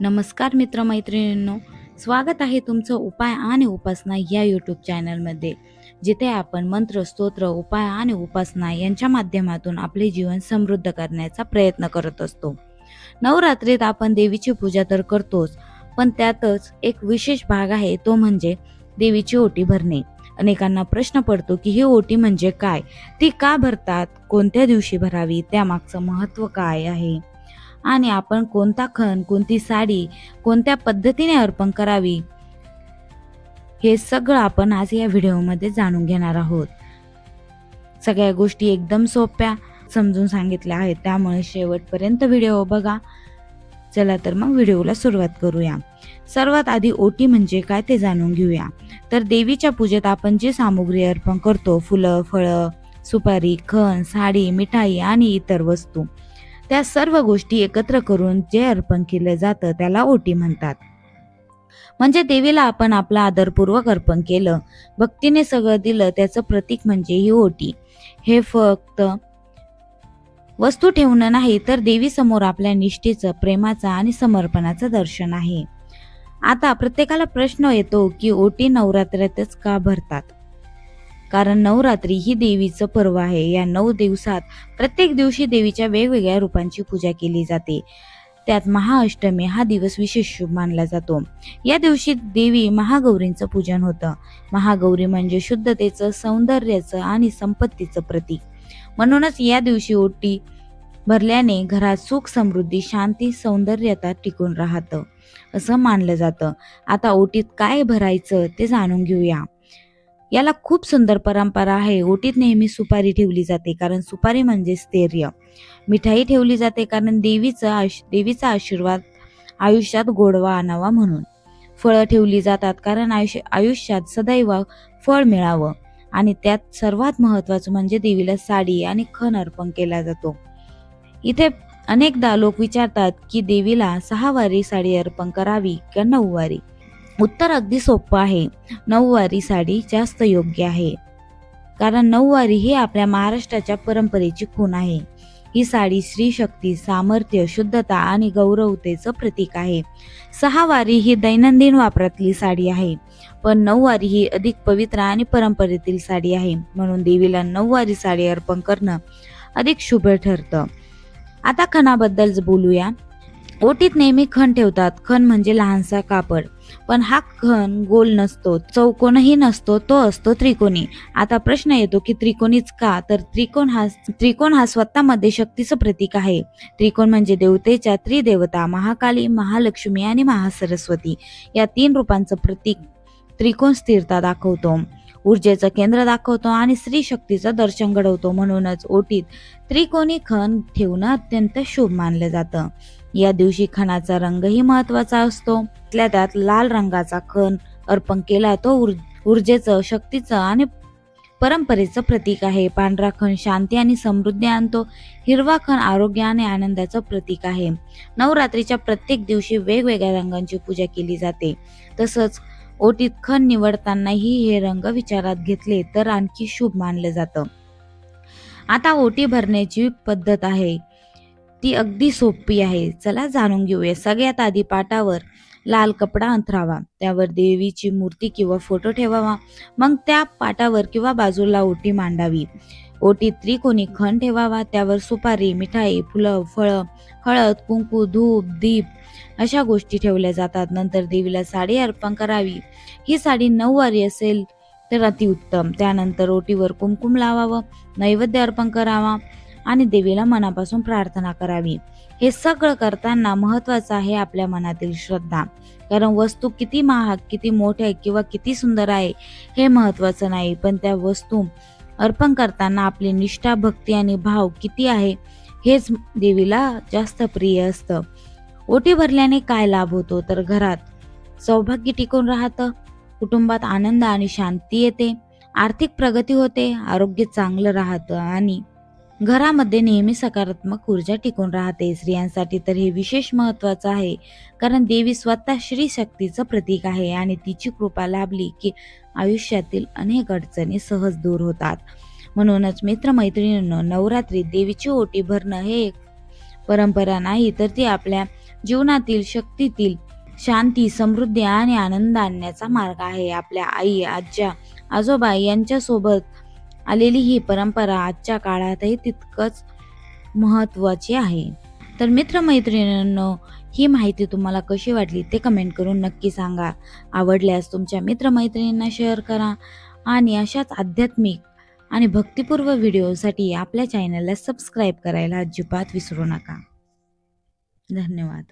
नमस्कार मित्रमैत्रिणींनो स्वागत आहे तुमचं उपाय आणि उपासना या यूट्यूब चॅनलमध्ये जिथे आपण मंत्र स्तोत्र उपाय आणि उपासना यांच्या माध्यमातून आपले जीवन समृद्ध करण्याचा प्रयत्न करत असतो. नवरात्रीत आपण देवीची पूजा तर करतोच पण त्यातच एक विशेष भाग आहे तो म्हणजे देवीची ओटी भरणे. अनेकांना प्रश्न पडतो की ही ओटी म्हणजे काय? ती का भरतात? कोणत्या दिवशी भरावी? त्यामागचं महत्त्व काय आहे? आणि आपण कोणता खण कोणती साडी कोणत्या पद्धतीने अर्पण करावी? हे सगळं आपण आज या व्हिडिओमध्ये जाणून घेणार आहोत. सगळ्या गोष्टी एकदम सोप्या समजून सांगितल्या आहेत त्यामुळे शेवटपर्यंत व्हिडिओ बघा. चला तर मग व्हिडिओला सुरुवात करूया. सर्वात आधी ओटी म्हणजे काय ते जाणून घेऊया. तर देवीच्या पूजेत आपण जी सामुग्री अर्पण करतो फुलं फळं सुपारी खण साडी मिठाई आणि इतर वस्तू. त्या सर्व गोष्टी एकत्र करून जे अर्पण केलं जातं त्याला ओटी म्हणतात. म्हणजे देवीला आपण आपलं आदरपूर्वक अर्पण केलं भक्तीने सगळं दिलं त्याचं प्रतीक म्हणजे ही ओटी. हे फक्त वस्तू ठेवणं नाही तर देवी समोर आपल्या निष्ठेचं प्रेमाचं आणि समर्पणाचं दर्शन आहे. आता प्रत्येकाला प्रश्न येतो की ओटी नवरात्रातच का भरतात? कारण नवरात्री ही देवीचं पर्व आहे. या नऊ दिवसात प्रत्येक दिवशी देवीच्या वेगवेगळ्या रूपांची पूजा केली जाते. त्यात महाअष्टमी हा दिवस विशेष शुभ मानला जातो. या दिवशी देवी महागौरींचं पूजन होतं. महागौरी म्हणजे शुद्धतेचं सौंदर्याचं आणि संपत्तीचं प्रतीक. म्हणूनच या दिवशी ओटी भरल्याने घरात सुख समृद्धी शांती सौंदर्यता टिकून राहतं असं मानलं जातं. आता ओटीत काय भरायचं ते जाणून घेऊया. याला खूप सुंदर परंपरा आहे. ओटीत नेहमी सुपारी ठेवली जाते कारण सुपारी म्हणजे स्थैर्य. मिठाई ठेवली जाते कारण देवीचं आश देवीचा आशीर्वाद आयुष्यात गोडवा आणावा म्हणून. फळं ठेवली जातात कारण आयुष्य आयुष्यात सदैव फळ मिळावं. आणि त्यात सर्वात महत्वाचं म्हणजे देवीला साडी आणि खण अर्पण केला जातो. इथे अनेकदा लोक विचारतात की देवीला सहा वारी साडी अर्पण करावी का नऊ वारी उत्तर अगदी सोपं आहे. नऊवारी साडी जास्त योग्य आहे. कारण नऊवारी ही आपल्या महाराष्ट्राच्या परंपरेची खूण आहे. ही साडी स्त्री शक्ती सामर्थ्य शुद्धता आणि गौरवतेचं प्रतीक आहे. सहावारी ही दैनंदिन वापरातली साडी आहे. पण नऊवारी ही अधिक पवित्र आणि परंपरेतील साडी आहे. म्हणून देवीला नऊवारी साडी अर्पण करणं अधिक शुभ ठरतं. आता खणाबद्दल बोलूया. ओटीत नेहमी खण ठेवतात. खण म्हणजे लहानसा कापड. पण हा खण गोल नसतो चौकोनही नसतो तो असतो त्रिकोणी. आता प्रश्न येतो की त्रिकोणीच का? तर त्रिकोण हा त्रिकोण हा स्वतःमध्ये शक्तीचं प्रतीक आहे. त्रिकोण म्हणजे देवतेच्या त्रिदेवता महाकाली महालक्ष्मी आणि महासरस्वती. या तीन रूपांचं प्रतीक त्रिकोण स्थिरता दाखवतो. ऊर्जेचं केंद्र दाखवतो आणि स्त्री शक्तीचं दर्शन घडवतो. म्हणूनच ओटीत त्रिकोणी खण ठेवणं अत्यंत शुभ मानलं जातं. या दिवशी खणाचा रंगही महत्त्वाचा असतो. त्यातल्या त्यात लाल रंगाचा खण अर्पण केला तो ऊर- ऊर्जेचं शक्तीचं आणि परंपरेचं प्रतीक आहे. पांढरा खण शांती आणि समृद्धी आणतो. हिरवा खण आरोग्य आणि आनंदाचं प्रतीक आहे. नवरात्रीच्या प्रत्येक दिवशी वेगवेगळ्या रंगांची पूजा केली जाते. तसंच ओटीत खण निवडतानाही हे रंग विचारात घेतले तर आणखी शुभ मानलं जातं. आता ओटी भरण्याची पद्धत आहे. ती अगदी सोपी आहे. चला जाणून घेऊया. सगळ्यात आधी पाटावर लाल कपडा अंथरावा. त्यावर देवीची मूर्ती किंवा फोटो ठेवावा. मग त्या पाटावर किंवा बाजूला ओटी मांडावी. ओटीत त्रिकोणी खण ठेवावा. त्यावर सुपारी मिठाई फुलं फळं हळद कुंकू धूप दीप अशा गोष्टी ठेवल्या जातात. नंतर देवीला साडी अर्पण करावी. ही साडी नऊवारी असेल तर अतिउत्तम. त्यानंतर ओटीवर कुमकुम लावावं. नैवेद्य अर्पण करावा. आणि देवीला मनापासून प्रार्थना करावी. हे सगळं करताना महत्वाचं आहे आपल्या मनातील श्रद्धा. कारण वस्तू किती महाग किती मोठ्या किंवा किती सुंदर आहे हे महत्वाचं नाही. पण त्या वस्तू अर्पण करताना आपली निष्ठा भक्ती आणि भाव किती आहे हेच देवीला जास्त प्रिय असतं. ओटी भरल्याने काय लाभ होतो? तर घरात सौभाग्य टिकून राहतं कुटुंबात आनंद आणि शांती येते आर्थिक प्रगती होते आरोग्य चांगलं राहतं आणि घरामध्ये नेहमी सकारात्मक ऊर्जा टिकून राहते. स्त्रियांसाठी तर हे विशेष महत्वाचं आहे. कारण देवी स्वतः श्री शक्तीचं प्रतीक आहे आणि तिची कृपा लाभली की आयुष्यातील अनेक अडचणी सहज दूर होतात. म्हणूनच मित्रमैत्रिणींनो नवरात्रीत देवीची ओटी भरणं हे एक परंपरा नाही तर ती आपल्या जीवनातील शक्तीतील शांती समृद्धी आणि आनंद आणण्याचा मार्ग आहे. आपल्या आई आज्या आजोबा यांच्यासोबत आलेली ही परंपरा आजच्या काळातही तितकंच महत्त्वाची आहे. तर मित्रमैत्रिणींनो ही माहिती तुम्हाला कशी वाटली ते कमेंट करून नक्की सांगा. आवडल्यास तुमच्या मित्रमैत्रिणींना शेअर करा आणि अशाच आध्यात्मिक आणि भक्तिपूर्व व्हिडिओसाठी आपल्या चॅनलला सबस्क्राईब करायला अजिबात विसरू नका. धन्यवाद.